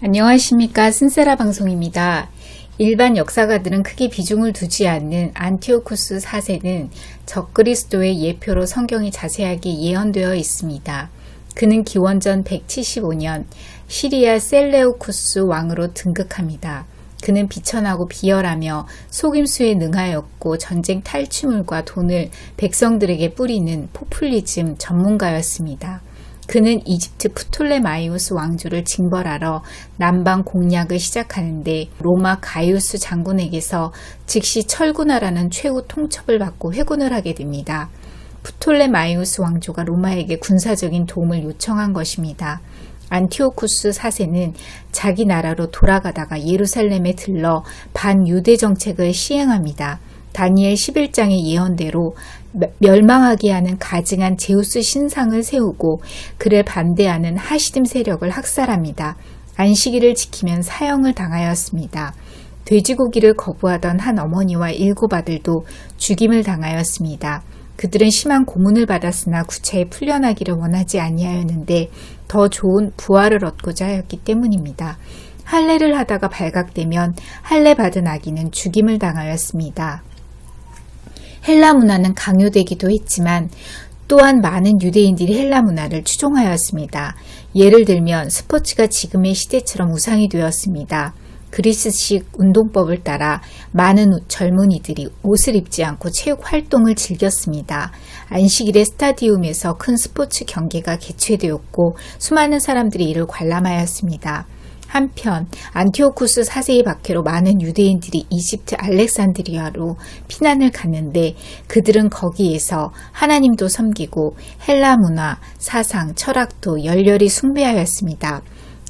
안녕하십니까 신세라 방송입니다. 일반 역사가들은 크게 비중을 두지 않는 안티오쿠스 4세는 적그리스도의 예표로 성경이 자세하게 예언되어 있습니다. 그는 기원전 175년 시리아 셀레우쿠스 왕으로 등극합니다. 그는 비천하고 비열하며 속임수에 능하였고 전쟁 탈취물과 돈을 백성들에게 뿌리는 포퓰리즘 전문가였습니다. 그는 이집트 프톨레마이우스 왕조를 징벌하러 남방 공략을 시작하는데 로마 가이우스 장군에게서 즉시 철군하라는 최후 통첩을 받고 회군을 하게 됩니다. 프톨레마이우스 왕조가 로마에게 군사적인 도움을 요청한 것입니다. 안티오쿠스 4세는 자기 나라로 돌아가다가 예루살렘에 들러 반유대 정책을 시행합니다. 다니엘 11장의 예언대로 멸망하게 하는 가증한 제우스 신상을 세우고 그를 반대하는 하시딤 세력을 학살합니다. 안식일을 지키면 사형을 당하였습니다. 돼지고기를 거부하던 한 어머니와 일곱 아들도 죽임을 당하였습니다. 그들은 심한 고문을 받았으나 구차히 풀려나기를 원하지 아니하였는데 더 좋은 부활을 얻고자 하였기 때문입니다. 할례를 하다가 발각되면 할례 받은 아기는 죽임을 당하였습니다. 헬라 문화는 강요되기도 했지만 또한 많은 유대인들이 헬라 문화를 추종하였습니다. 예를 들면 스포츠가 지금의 시대처럼 우상이 되었습니다. 그리스식 운동법을 따라 많은 젊은이들이 옷을 입지 않고 체육 활동을 즐겼습니다. 안식일에 스타디움에서 큰 스포츠 경기가 개최되었고 수많은 사람들이 이를 관람하였습니다. 한편 안티오쿠스 4세의 박해로 많은 유대인들이 이집트 알렉산드리아로 피난을 갔는데 그들은 거기에서 하나님도 섬기고 헬라 문화, 사상, 철학도 열렬히 숭배하였습니다.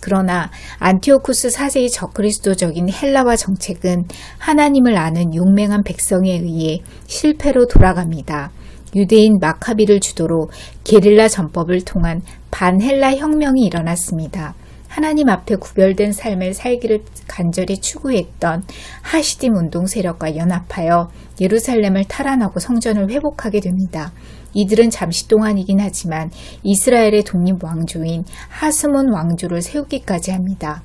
그러나 안티오쿠스 4세의 적그리스도적인 헬라와 정책은 하나님을 아는 용맹한 백성에 의해 실패로 돌아갑니다. 유대인 마카비를 주도로 게릴라 전법을 통한 반헬라 혁명이 일어났습니다. 하나님 앞에 구별된 삶을 살기를 간절히 추구했던 하시딤 운동 세력과 연합하여 예루살렘을 탈환하고 성전을 회복하게 됩니다. 이들은 잠시 동안이긴 하지만 이스라엘의 독립 왕조인 하스몬 왕조를 세우기까지 합니다.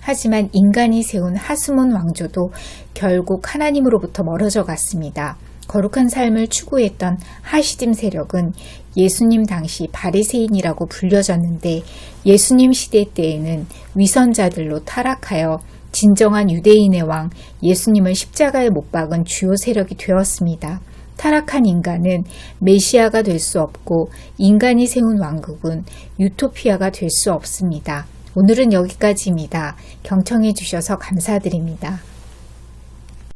하지만 인간이 세운 하스몬 왕조도 결국 하나님으로부터 멀어져 갔습니다. 거룩한 삶을 추구했던 하시딤 세력은 예수님 당시 바리새인이라고 불려졌는데 예수님 시대 때에는 위선자들로 타락하여 진정한 유대인의 왕 예수님을 십자가에 못 박은 주요 세력이 되었습니다. 타락한 인간은 메시아가 될 수 없고 인간이 세운 왕국은 유토피아가 될 수 없습니다. 오늘은 여기까지입니다. 경청해 주셔서 감사드립니다.